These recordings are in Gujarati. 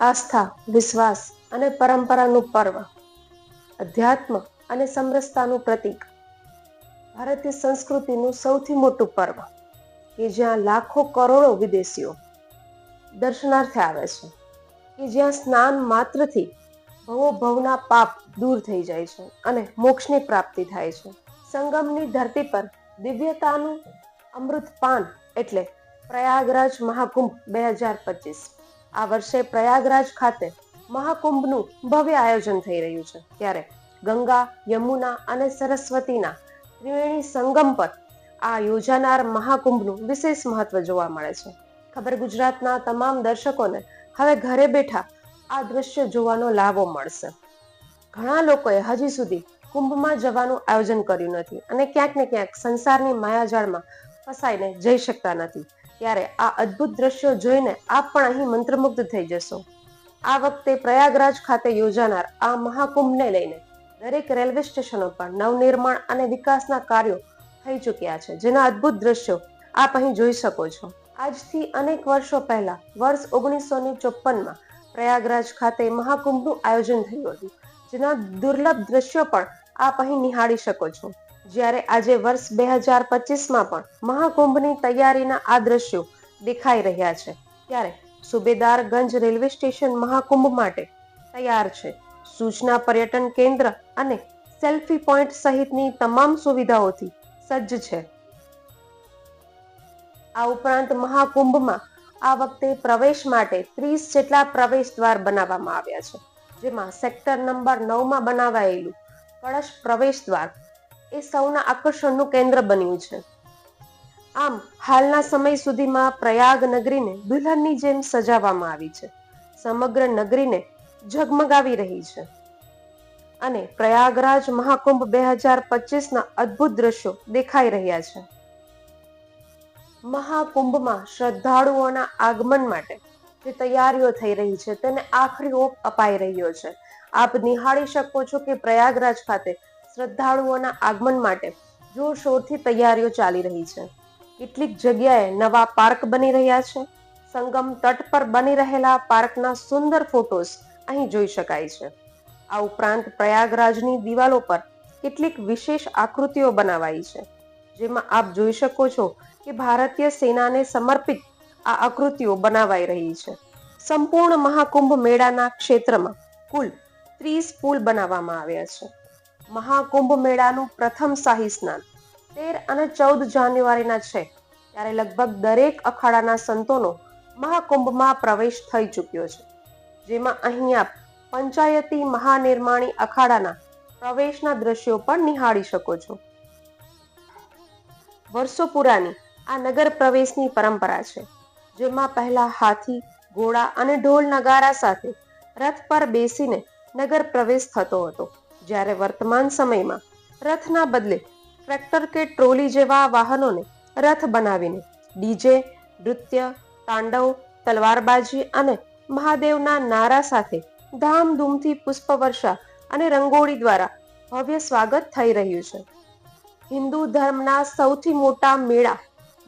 આસ્થા, વિશ્વાસ અને પરંપરાનું પર્વ, અધ્યાત્મ અને સમરસતાનું પ્રતીક. ભારતીય સંસ્કૃતિનું સૌથી મોટું પર્વ, કે જ્યાં લાખો કરોડો વિદેશીઓ દર્શનાર્થે આવે છે, કે જ્યાં સ્નાન માત્રથી ભવો ભવના પાપ દૂર થઈ જાય છે અને મોક્ષની પ્રાપ્તિ થાય છે. સંગમની ધરતી પર દિવ્યતાનું અમૃતપાન એટલે પ્રયાગરાજ મહાકુંભ બે હજાર પચીસ. આ વર્ષે પ્રયાગરાજ ખાતે મહાકુંભનું ભવ્ય આયોજન થઈ રહ્યું છે. ત્યારે ગંગા, યમુના અને સરસ્વતીના ત્રિવેણી સંગમ પર આ યોજાનાર મહાકુંભનું વિશેષ મહત્વ જોવા મળે છે. ખબર ગુજરાતના તમામ દર્શકોને હવે ઘરે બેઠા આ દ્રશ્ય જોવાનો લાભો મળશે. ઘણા લોકોએ હજી સુધી કુંભમાં જવાનું આયોજન કર્યું નથી અને ક્યાંક ને ક્યાંક સંસારની માયાજાળમાં ફસાઈને જઈ શકતા નથી. ત્યારે આ અદ્ભુત દ્રશ્યો જોઈને આપ પણ અહીં મંત્રમુગ્ધ થઈ જશો. આ વખતે પ્રયાગરાજ ખાતે યોજાનાર આ મહાકુંભને લઈને દરેક રેલવે સ્ટેશનો પર નવનિર્માણ અને વિકાસના કાર્યો થઈ ચૂક્યા છે. જેના અદ્ભુત દ્રશ્યો આપ અહીં જોઈ શકો છો. આજથી અનેક વર્ષો પહેલા વર્ષ ઓગણીસો ને ચોપનમાં પ્રયાગરાજ ખાતે મહાકુંભનું આયોજન થયું હતું. જેના દુર્લભ દ્રશ્યો પણ આપ અહીં નિહાળી શકો છો. જ્યારે આજે વર્ષ બે હજાર પચીસમાં પણ મહાકુંભની તૈયારીના આ દ્રશ્યો દેખાઈ રહ્યા છે. ત્યારે સુબેદારગંજ રેલવે સ્ટેશન મહાકુંભ માટે તૈયાર છે. સૂચના પર્યટન કેન્દ્ર અને સેલ્ફી પોઈન્ટ સહિતની તમામ સુવિધાઓથી સજ્જ છે. આ ઉપરાંત મહાકુંભમાં આ વખતે પ્રવેશ માટે ત્રીસ જેટલા પ્રવેશ દ્વાર બનાવવામાં આવ્યા છે. જેમાં સેક્ટર નંબર નવમાં બનાવાયેલું કળશ પ્રવેશ દ્વાર એ સૌના આકર્ષણનું કેન્દ્ર બન્યું છે. આમ, હાલના સમય સુધીમાં પ્રયાગ નગરીને દુલ્હનની જેમ સજાવવામાં આવી છે. સમગ્ર નગરીને ઝગમગાવી રહી છે. અને પ્રયાગરાજ મહાકુંભ બે હજાર પચીસના અદ્ભુત દ્રશ્યો દેખાઈ રહ્યા છે. મહાકુંભમાં શ્રદ્ધાળુઓના આગમન માટે જે તૈયારીઓ થઈ રહી છે, તેને આખરી ઓપ અપાઈ રહ્યો છે. આપ નિહાળી શકો છો કે પ્રયાગરાજ ખાતે શ્રદ્ધાળુઓના આગમન માટે જોરશોરથી તૈયારીઓ ચાલી રહી છે. કેટલીક જગ્યાએ નવા પાર્ક બની રહ્યા છે. સંગમ તટ પર બની રહેલા પાર્કના સુંદર ફોટોસ અહીં જોઈ શકાય છે. આ ઉપરાંત પ્રયાગરાજની દિવાલો પર કેટલીક વિશેષ આકૃતિઓ બનાવાઈ છે. જેમાં આપ જોઈ શકો છો કે ભારતીય સેનાને સમર્પિત આ આકૃતિઓ બનાવાઈ રહી છે. સંપૂર્ણ મહાકુંભ મેળાના ક્ષેત્રમાં કુલ ત્રીસ પુલ બનાવવામાં આવ્યા છે. મહાકુંભ મેળાનું પ્રથમ શાહી સ્નાન. તેર અને ચૌદ જાન્યુઆરીના છે, ત્યારે લગભગ દરેક અખાડાના સંતોનો મહાકુંભમાં પ્રવેશ થઈ ચૂક્યો છે, જેમાં અહીં આપ પંચાયતી મહાનિર્માણી અખાડાના પ્રવેશના દ્રશ્યો પણ નિહાળી શકો છો. વર્ષો પુરાની આ નગર પ્રવેશની પરંપરા છે, જેમાં પહેલા હાથી, ઘોડા અને ઢોલ નગારા સાથે રથ પર બેસીને નગર પ્રવેશ થતો હતો. જ્યારે વર્તમાન સમયમાં રથના બદલે ટ્રેક્ટર કે ટ્રોલી જેવા વાહનોને રથ બનાવીને ડીજે, નૃત્ય, તાંડવ, તલવારબાજી અને મહાદેવના નારા સાથે ધામધૂમથી પુષ્પવર્ષા અને રંગોળી દ્વારા ભવ્ય સ્વાગત થઈ રહ્યું છે. હિન્દુ ધર્મના સૌથી મોટા મેળા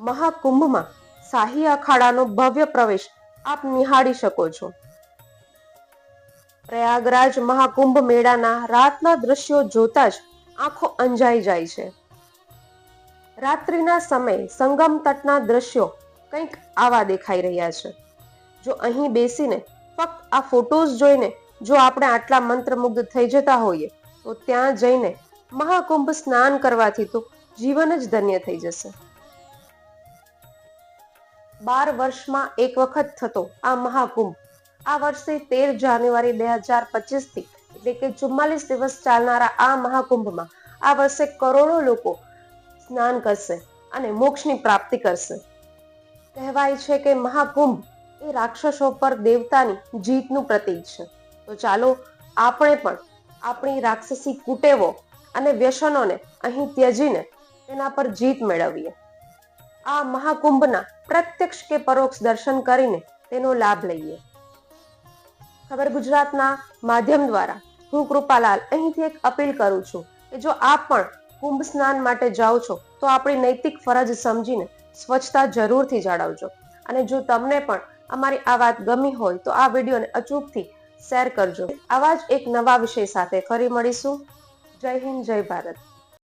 મહાકુંભમાં શાહી અખાડાનો ભવ્ય પ્રવેશ આપ નિહાળી શકો છો. પ્રયાગરાજ મહાકુંભ મેળાના રાતના દ્રશ્યો જોતા જ આંખો અંજાઈ જાય છે. રાત્રિના સમયે સંગમ તટના દ્રશ્યો કંઈક આવા દેખાઈ રહ્યા છે. જો અહીં બેસીને ફક્ત આ ફોટોઝ જોઈને જો આપણે આટલા મંત્રમુગ્ધ થઈ જતા હોઈએ, તો ત્યાં જઈને મહાકુંભ સ્નાન કરવાથી તો જીવન જ ધન્ય થઈ જશે. બાર વર્ષમાં એક વખત થતો આ મહાકુંભ આ વર્ષે તેર જાન્યુઆરી બે હજાર પચીસથી એટલે કે ચુમ્માલીસ દિવસ ચાલનારા આ મહાકુંભમાં આ વર્ષે કરોડો લોકો સ્નાન કરશે અને મોક્ષની પ્રાપ્તિ કરશે. કહેવાય છે કે મહાકુંભ એ રાક્ષસો પર દેવતાની જીતનું પ્રતીક છે. તો ચાલો આપણે પણ આપણી રાક્ષસી કુટેવો અને વ્યસનોને અહીં ત્યજીને તેના પર જીત મેળવીએ. આ મહાકુંભના પ્રત્યક્ષ કે પરોક્ષ દર્શન કરીને તેનો લાભ લઈએ. ખબર ગુજરાતના માધ્યમ દ્વારા. હું કૃપાલાલ અહીંથી એક અપીલ કરું છું કે જો આપ પણ કુંભ સ્નાન માટે જાઓ છો, તો આપણી નૈતિક ફરજ સમજીને સ્વચ્છતા જરૂરથી જાળવજો. અને જો તમને પણ અમારી આ વાત ગમી હોય, તો આ વિડીયોને અચૂકથી શેર કરજો. આવા જ એક નવા વિષય સાથે ફરી મળીશું. જય હિન્દ, જય ભારત.